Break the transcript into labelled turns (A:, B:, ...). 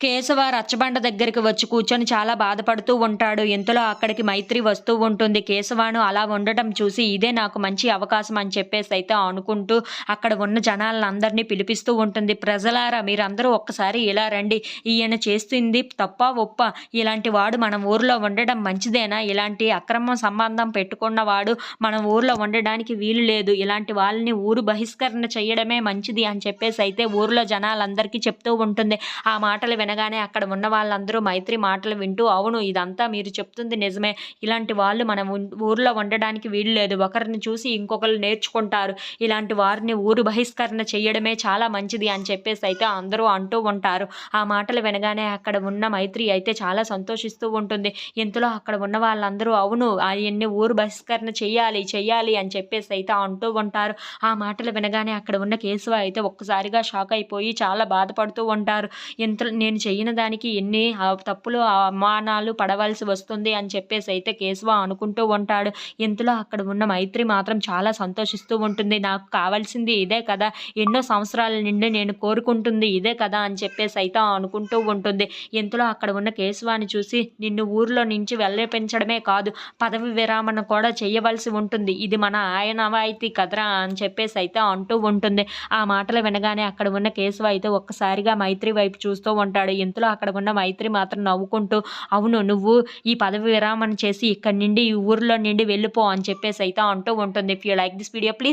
A: కేశవ రచ్చబండ దగ్గరికి వచ్చి కూర్చొని చాలా బాధపడుతూ ఉంటాడు. ఇంతలో అక్కడికి మైత్రి వస్తూ ఉంటుంది. కేశవాను అలా ఉండటం చూసి ఇదే నాకు మంచి అవకాశం అని చెప్పేసి అయితే అనుకుంటూ అక్కడ ఉన్న జనాలందరినీ పిలిపిస్తూ ఉంటుంది. ప్రజలారా మీరందరూ ఒక్కసారి ఇలా రండి. ఈయన చేస్తుంది తప్ప ఒప్ప? ఇలాంటి వాడు మన ఊర్లో ఉండడం మంచిదేనా? ఇలాంటి అక్రమ సంబంధం పెట్టుకున్న వాడు మన ఊర్లో ఉండడానికి వీలు లేదు. ఇలాంటి వాళ్ళని ఊరు బహిష్కరణ చేయడమే మంచిది అని చెప్పేసి అయితే ఊర్లో జనాలందరికీ చెప్తూ ఉంటుంది. ఆ మాటలు వినగానే అక్కడ ఉన్న వాళ్ళందరూ మైత్రి మాటలు వింటూ అవును ఇదంతా మీరు చెప్తుంది నిజమే. ఇలాంటి వాళ్ళు మన ఊర్లో ఉండడానికి వీలు లేదు. ఒకరిని చూసి ఇంకొకరు నేర్చుకుంటారు. ఇలాంటి వారిని ఊరు బహిష్కరణ చేయడమే చాలా మంచిది అని చెప్పేసి అయితే అందరూ అంటూ ఉంటారు. ఆ మాటలు వినగానే అక్కడ ఉన్న మైత్రి అయితే చాలా సంతోషిస్తూ ఉంటుంది. ఇంతలో అక్కడ ఉన్న వాళ్ళందరూ అవును ఆయన్ని ఊరు బహిష్కరణ చేయాలి చెయ్యాలి అని చెప్పేసి అయితే అంటూ ఉంటారు. ఆ మాటలు వినగానే అక్కడ ఉన్న కేశవ అయితే ఒక్కసారిగా షాక్ అయిపోయి చాలా బాధపడుతూ ఉంటారు. ఇంత నేను చేయని దానికి ఎన్ని తప్పులు అవమానాలు పడవలసి వస్తుంది అని చెప్పేసి అయితే కేశవ అనుకుంటూ ఉంటాడు. ఇంతలో అక్కడ ఉన్న మైత్రి మాత్రం చాలా సంతోషిస్తూ ఉంటుంది. నాకు కావాల్సింది ఇదే కదా. ఎన్నో సంవత్సరాల నుండి నేను కోరుకుంటుంది ఇదే కదా అని చెప్పేసి అయితే అనుకుంటూ ఉంటుంది. ఇంతలో అక్కడ ఉన్న కేశవాన్ని చూసి నిన్ను ఊర్లో నుంచి వెళ్ళపించడమే కాదు పదవి విరామణ కూడా చేయవలసి ఉంటుంది. ఇది మన ఆయనవాయితీ కదరా అని చెప్పేసి అయితే అంటూ ఉంటుంది. ఆ మాటలు వినగానే అక్కడ ఉన్న కేశవ అయితే ఒక్కసారిగా మైత్రి వైపు చూస్తూ ఉంటాడు. ఉంటాడు ఇంతలో అక్కడ ఉన్న మైత్రి మాత్రం నవ్వుకుంటూ అవును నువ్వు ఈ పదవి విరామణ చేసి ఇక్కడి నుండి ఈ ఊర్లో నుండి వెళ్ళిపో అని చెప్పేసి అయితే అంటూ ఉంటుంది. If you like this video please